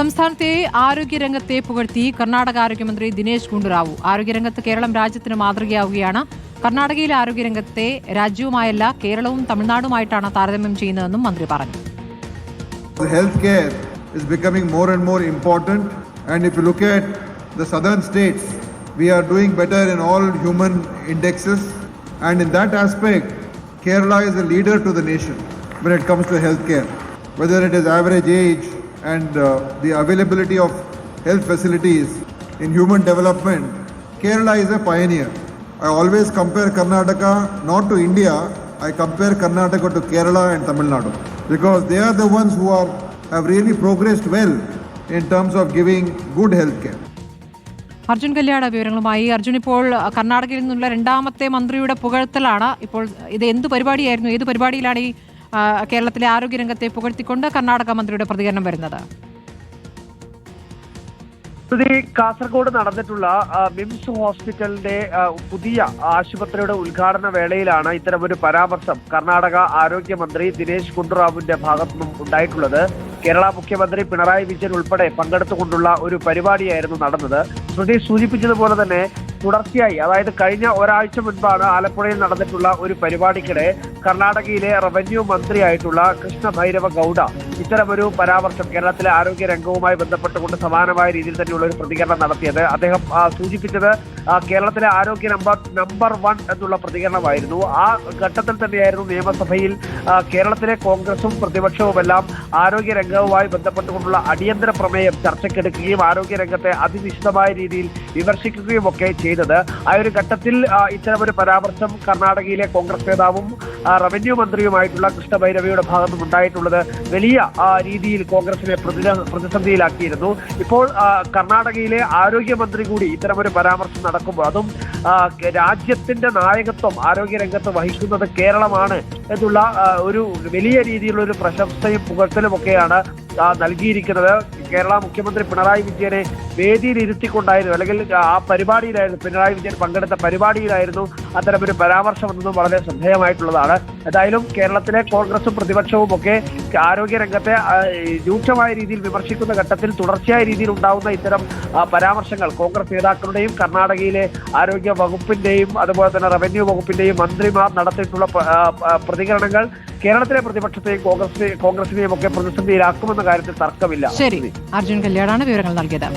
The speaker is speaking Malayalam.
സംസ്ഥാനത്തെ ആരോഗ്യരംഗത്തെ പുകഴ്ത്തി കർണാടക ആരോഗ്യമന്ത്രി ദിനേശ് ഗുണ്ടുറാവു. ആരോഗ്യരംഗത്ത് കേരളം രാജ്യത്തിന് മാതൃകയാവുകയാണ്. കർണാടകയിലെ ആരോഗ്യരംഗത്തെ രാജ്യവുമായല്ല കേരളവും തമിഴ്നാടുമായിട്ടാണ് താരതമ്യം ചെയ്യുന്നതെന്നും മന്ത്രി പറഞ്ഞു. Health care is becoming more and more important and if you look at the other states we are doing better in all human indexes and in that aspect Kerala is a leader to the nation when it comes to health care whether it is average age and uh, the availability of health facilities in human development, Kerala is a pioneer. I always compare Karnataka not to India, I compare Karnataka to Kerala and Tamil Nadu because they are the ones who are have really progressed well in terms of giving good health care. Arjun കല്യാണ വിവരങ്ങളുമായി അർജുൻ ഇപ്പോൾ കർണാടകയിൽ നിന്നുള്ള രണ്ടാമത്തെ മന്ത്രിയുടെ പുകഴ്ത്തലാണ് ഇപ്പോൾ ഇത് എന്ത് പരിപാടിയായിരുന്നു ഏത് പരിപാടിയിലാണ് ഈ കേരളത്തിലെ ആരോഗ്യരംഗത്തെ പുകഴ്ത്തിക്കൊണ്ട് കർണാടക മന്ത്രിയുടെ പ്രതികരണം വരുന്നത്. കാസർഗോഡ് നടന്നിട്ടുള്ള മിംസ് ഹോസ്പിറ്റലിന്റെ പുതിയ ആശുപത്രിയുടെ ഉദ്ഘാടന വേളയിലാണ് ഇത്തരമൊരു പരാമർശം കർണാടക ആരോഗ്യമന്ത്രി ദിനേശ് ഗുണ്ടുറാവുവിന്റെ ഭാഗത്തു നിന്നും ഉണ്ടായിട്ടുള്ളത്. കേരള മുഖ്യമന്ത്രി പിണറായി വിജയൻ ഉൾപ്പെടെ പങ്കെടുത്തുകൊണ്ടുള്ള ഒരു പരിപാടിയായിരുന്നു നടന്നത്. ശ്രുതി സൂചിപ്പിച്ചതുപോലെ തന്നെ തുടർച്ചയായി അതായത് കഴിഞ്ഞ ഒരാഴ്ച മുൻപാണ് ആലപ്പുഴയിൽ നടന്നിട്ടുള്ള ഒരു പരിപാടിക്കിടെ കർണാടകയിലെ റവന്യൂ മന്ത്രിയായിട്ടുള്ള കൃഷ്ണ ഭൈരവ ഗൗഡ ഇത്തരമൊരു പരാമർശം കേരളത്തിലെ ആരോഗ്യ രംഗവുമായി ബന്ധപ്പെട്ടുകൊണ്ട് സമാനമായ രീതിയിൽ തന്നെയുള്ള ഒരു പ്രതികരണം നടത്തിയത്. അദ്ദേഹം സൂചിപ്പിച്ചത് കേരളത്തിലെ ആരോഗ്യ നമ്പർ നമ്പർ വൺ എന്നുള്ള പ്രതികരണമായിരുന്നു. ആ ഘട്ടത്തിൽ തന്നെയായിരുന്നു നിയമസഭയിൽ കേരളത്തിലെ കോൺഗ്രസും പ്രതിപക്ഷവുമെല്ലാം ആരോഗ്യ രംഗവുമായി ബന്ധപ്പെട്ടുകൊണ്ടുള്ള അടിയന്തര പ്രമേയം ചർച്ചയ്ക്കെടുക്കുകയും ആരോഗ്യ രംഗത്തെ അതിവിശദമായ രീതിയിൽ വിമർശിക്കുകയും ഒക്കെ ചെയ്തത്. ആ ഒരു ഘട്ടത്തിൽ ഇത്തരമൊരു പരാമർശം കർണാടകയിലെ കോൺഗ്രസ് നേതാവും റവന്യൂ മന്ത്രിയുമായിട്ടുള്ള കൃഷ്ണഭൈരവിയുടെ ഭാഗത്തുനിന്നുണ്ടായിട്ടുള്ളത് വലിയ രീതിയിൽ കോൺഗ്രസിനെ പ്രതിസന്ധിയിലാക്കിയിരുന്നു. ഇപ്പോൾ കർണാടകയിലെ ആരോഗ്യമന്ത്രി കൂടി ഇത്തരമൊരു പരാമർശം നടക്കുമ്പോൾ അതും രാജ്യത്തിന്റെ നായകത്വം ആരോഗ്യരംഗത്ത് വഹിക്കുന്നത് കേരളമാണ് എന്നുള്ള ഒരു വലിയ രീതിയിലുള്ള ഒരു പ്രശംസയും പുകഴ്ത്തലും ഒക്കെയാണ് നൽകിയിരിക്കുന്നത്. കേരള മുഖ്യമന്ത്രി പിണറായി വിജയനെ വേദിയിൽ ഇരുത്തിക്കൊണ്ടായിരുന്നു അല്ലെങ്കിൽ ആ പരിപാടിയിലായിരുന്നു പിണറായി വിജയൻ പങ്കെടുത്ത പരിപാടിയിലായിരുന്നു അത്തരമൊരു പരാമർശം എന്നതും വളരെ ശ്രദ്ധേയമായിട്ടുള്ളതാണ്. എന്തായാലും കേരളത്തിലെ കോൺഗ്രസും പ്രതിപക്ഷവും ഒക്കെ ആരോഗ്യരംഗത്തെ രൂക്ഷമായ രീതിയിൽ വിമർശിക്കുന്ന ഘട്ടത്തിൽ തുടർച്ചയായ രീതിയിൽ ഉണ്ടാവുന്ന ഇത്തരം പരാമർശങ്ങൾ കോൺഗ്രസ് നേതാക്കളുടെയും കർണാടകയിലെ ആരോഗ്യ വകുപ്പിന്റെയും അതുപോലെ തന്നെ റവന്യൂ വകുപ്പിന്റെയും മന്ത്രിമാർ നടത്തിയിട്ടുള്ള പ്രതികരണങ്ങൾ കേരളത്തിലെ പ്രതിപക്ഷത്തെ കോൺഗ്രസ് കോൺഗ്രസിനെയും ഒക്കെ പ്രതിസന്ധിയിലാക്കുമെന്ന കാര്യത്തിൽ തർക്കമില്ല. ശരി. അർജുൻ കല്യാണാണ് വിവരങ്ങൾ നൽകിയത്.